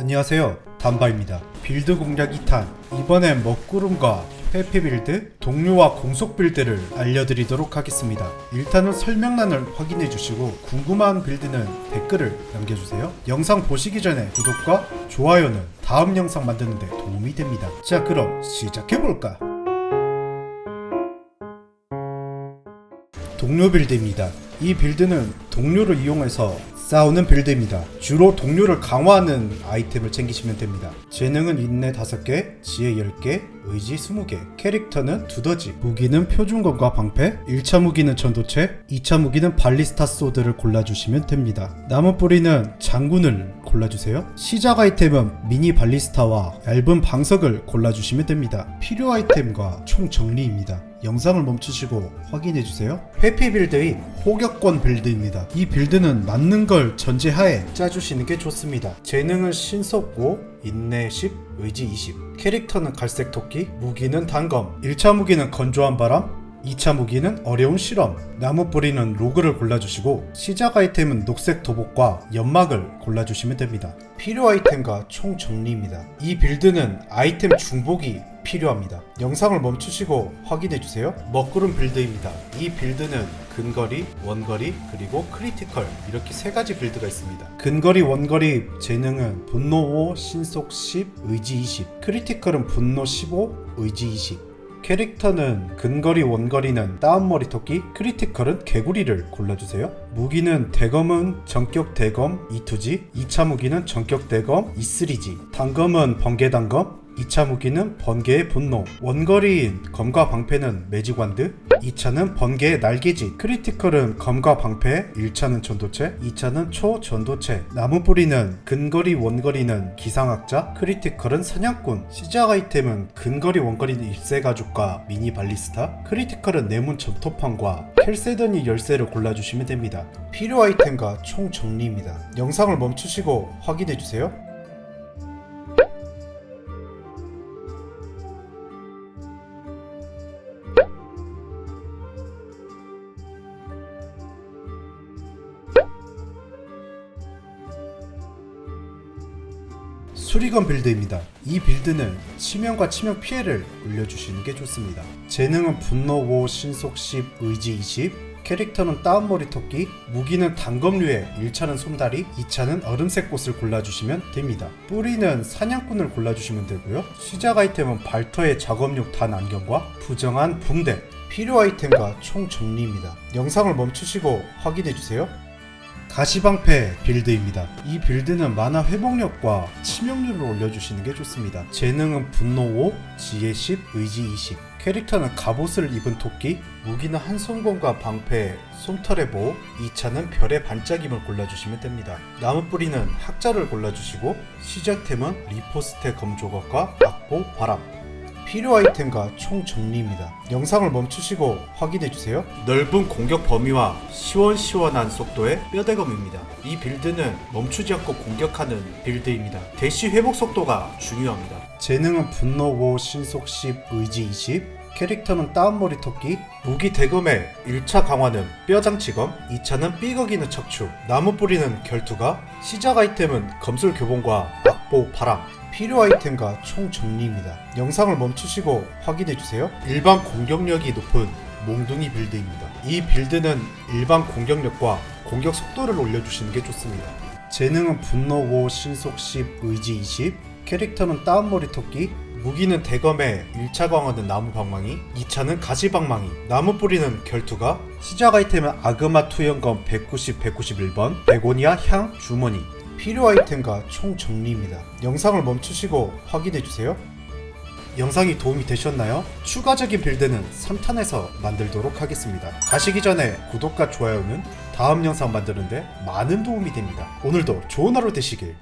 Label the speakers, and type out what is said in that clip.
Speaker 1: 안녕하세요. 단바입니다. 빌드 공략 2탄. 이번엔 먹구름과 회피 빌드, 동료와 공속 빌드를 알려드리도록 하겠습니다. 1탄은 설명란을 확인해 주시고 궁금한 빌드는 댓글을 남겨주세요. 영상 보시기 전에 구독과 좋아요는 다음 영상 만드는데 도움이 됩니다. 자 그럼 시작해볼까? 동료 빌드입니다. 이 빌드는 동료를 이용해서 싸우는 빌드입니다. 주로 동료를 강화하는 아이템을 챙기시면 됩니다. 재능은 인내 5개, 지혜 10개, 의지 20개, 캐릭터는 두더지, 무기는 표준검과 방패, 1차 무기는 전도체, 2차 무기는 발리스타 소드를 골라주시면 됩니다. 남은 뿌리는 장군을 골라주세요. 시작 아이템은 미니 발리스타와 얇은 방석을 골라주시면 됩니다. 필요 아이템과 총 정리입니다. 영상을 멈추시고 확인해주세요. 회피 빌드인 호격권 빌드입니다. 이 빌드는 맞는 걸 전제하에 짜주시는 게 좋습니다. 재능은 신속 5, 인내 10, 의지 20. 캐릭터는 갈색 토끼, 무기는 단검, 1차 무기는 건조한 바람, 2차 무기는 어려운 실험, 나무 뿌리는 로그를 골라주시고 시작 아이템은 녹색 도복과 연막을 골라주시면 됩니다. 필요 아이템과 총 정리입니다. 이 빌드는 아이템 중복이 필요합니다. 영상을 멈추시고 확인해주세요. 먹구름 빌드입니다. 이 빌드는 근거리, 원거리, 그리고 크리티컬 이렇게 세 가지 빌드가 있습니다. 근거리, 원거리 재능은 분노 5, 신속 10, 의지 20, 크리티컬은 분노 15, 의지 20. 캐릭터는 근거리 원거리는 다운머리 토끼 크리티컬은 개구리를 골라주세요. 무기는 대검은 전격 대검 이투지. 2차 무기는 전격 대검 이쓰리지. 단검은 번개 단검 2차 무기는 번개의 분노 원거리인 검과 방패는 매직완드 2차는 번개의 날개짓. 크리티컬은 검과 방패 1차는 전도체 2차는 초전도체. 나무뿌리는 근거리 원거리는 기상학자 크리티컬은 사냥꾼. 시작 아이템은 근거리 원거리는 입새가죽과 미니 발리스타. 크리티컬은 내문 점토판과 켈세더니 열쇠를 골라주시면 됩니다. 필요 아이템과 총 정리입니다. 영상을 멈추시고 확인해주세요 수리건 빌드입니다. 이 빌드는 치명과 치명 피해를 올려주시는 게 좋습니다. 재능은 분노 5, 신속 10, 의지 20, 캐릭터는 다운머리 토끼, 무기는 단검류에 1차는 솜다리, 2차는 얼음색 꽃을 골라주시면 됩니다. 뿌리는 사냥꾼을 골라주시면 되고요. 시작 아이템은 발터의 작업용 단 안경과 부정한 붕대, 필요 아이템과 총 정리입니다. 영상을 멈추시고 확인해주세요. 가시방패 빌드입니다. 이 빌드는 만화 회복력과 치명률을 올려주시는 게 좋습니다. 재능은 분노 5, 지혜 10, 의지 20. 캐릭터는 갑옷을 입은 토끼, 무기는 한손검과 방패, 솜털의 보호, 2차는 별의 반짝임을 골라주시면 됩니다. 나무 뿌리는 학자를 골라주시고 시작템은 리포스테 검조각과 악보 바람, 필요 아이템과 총 정리입니다. 영상을 멈추시고 확인해주세요. 넓은 공격 범위와 시원시원한 속도의 뼈대검입니다. 이 빌드는 멈추지 않고 공격하는 빌드입니다. 대시 회복 속도가 중요합니다. 재능은 분노 5, 신속 10, 의지 20, 캐릭터는 다운머리 토끼, 무기 대검의 1차 강화는 뼈장치검, 2차는 삐걱이는 척추, 나무 뿌리는 결투가, 시작 아이템은 검술 교본과 악보 바람, 필요 아이템과 총 정리입니다. 영상을 멈추시고 확인해주세요. 일반 공격력이 높은 몽둥이 빌드입니다. 이 빌드는 일반 공격력과 공격 속도를 올려주시는 게 좋습니다. 재능은 분노 5, 신속 10, 의지 20, 캐릭터는 다운머리 토끼, 무기는 대검에 1차 강화는 나무 방망이, 2차는 가시 방망이, 나무 뿌리는 결투가, 시작 아이템은 아그마 투영검 190, 191번, 베고니아 향 주머니, 필요 아이템과 총 정리입니다. 영상을 멈추시고 확인해주세요. 영상이 도움이 되셨나요? 추가적인 빌드는 3탄에서 만들도록 하겠습니다. 가시기 전에 구독과 좋아요는 다음 영상 만드는데 많은 도움이 됩니다. 오늘도 좋은 하루 되시길